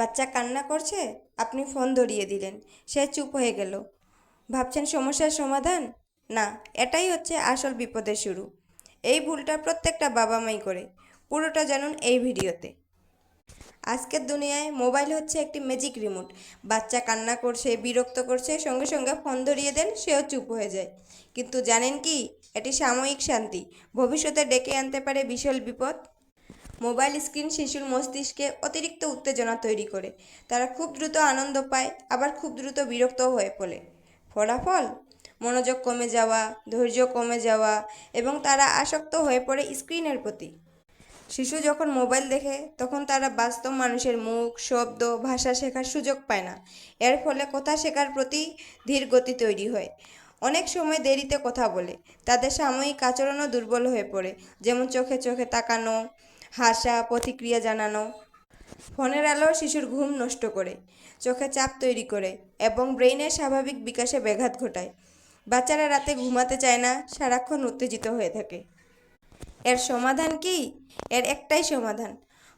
বাচ্চা কান্না করছে, আপনি ফোন ধরিয়ে দিলেন। সে চুপ হয়ে গেল। ভাবছেন সমস্যার সমাধান? না, এটাই হচ্ছে আসল বিপদের শুরু। এই ভুলটা প্রত্যেকটা বাবা মাই করে। পুরোটা জানুন এই ভিডিওতে। আজকের দুনিয়ায় মোবাইল হচ্ছে একটি ম্যাজিক রিমোট বাচ্চা কান্না করছে, বিরক্ত করছে, সঙ্গে সঙ্গে ফোন ধরিয়ে দেন, সেও চুপ হয়ে যায়। কিন্তু জানেন কি? এটি সাময়িক শান্তি। ভবিষ্যতে ডেকে আনতে পারে বিশাল বিপদ। মোবাইল স্ক্রিন শিশুর মস্তিষ্কে অতিরিক্ত উত্তেজনা তৈরি করে। তারা খুব দ্রুত আনন্দ পায়, আবার খুব দ্রুত বিরক্তও হয়ে পড়ে। ফলাফল? মনোযোগ কমে যাওয়া, ধৈর্য কমে যাওয়া এবং তারা আসক্ত হয়ে পড়ে স্ক্রিনের প্রতি। শিশু যখন মোবাইল দেখে, তখন তারা বাস্তব মানুষের মুখ, শব্দ, ভাষা শেখার সুযোগ পায় না। এর ফলে কথা শেখার প্রতি ধীর গতি তৈরি হয়। অনেক সময় দেরিতে কথা বলে। তাদের সাময়িক আচরণও দুর্বল হয়ে পড়ে, যেমন চোখে চোখে তাকানো হাসা, প্রতিক্রিয়া জানানো। ফোনের আলো শিশুর ঘুম নষ্ট করে, চোখে চাপ তৈরি করে এবং ব্রেইনের স্বাভাবিক বিকাশে ব্যাঘাত ঘটায়। বাচ্চারা রাতে ঘুমাতে চায় না, সারাক্ষণ উত্তেজিত হয়ে থাকে। এর সমাধান কি? এর একটাই সমাধান।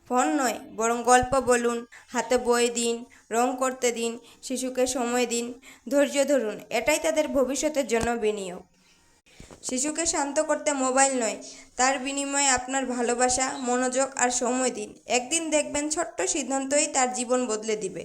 ফোন নয়, বরং গল্প বলুন, হাতে বই দিন, রং করতে দিন, শিশুকে সময় দিন, ধৈর্য ধরুন, এটাই তাদের ভবিষ্যতের জন্য বিনিয়োগ। শিশুকে শান্ত করতে মোবাইল নয়, তার বিনিময়ে আপনার ভালোবাসা, মনোযোগ আর সময় দিন। একদিন দেখবেন ছোট্ট সিদ্ধান্তই তার জীবন বদলে দিবে।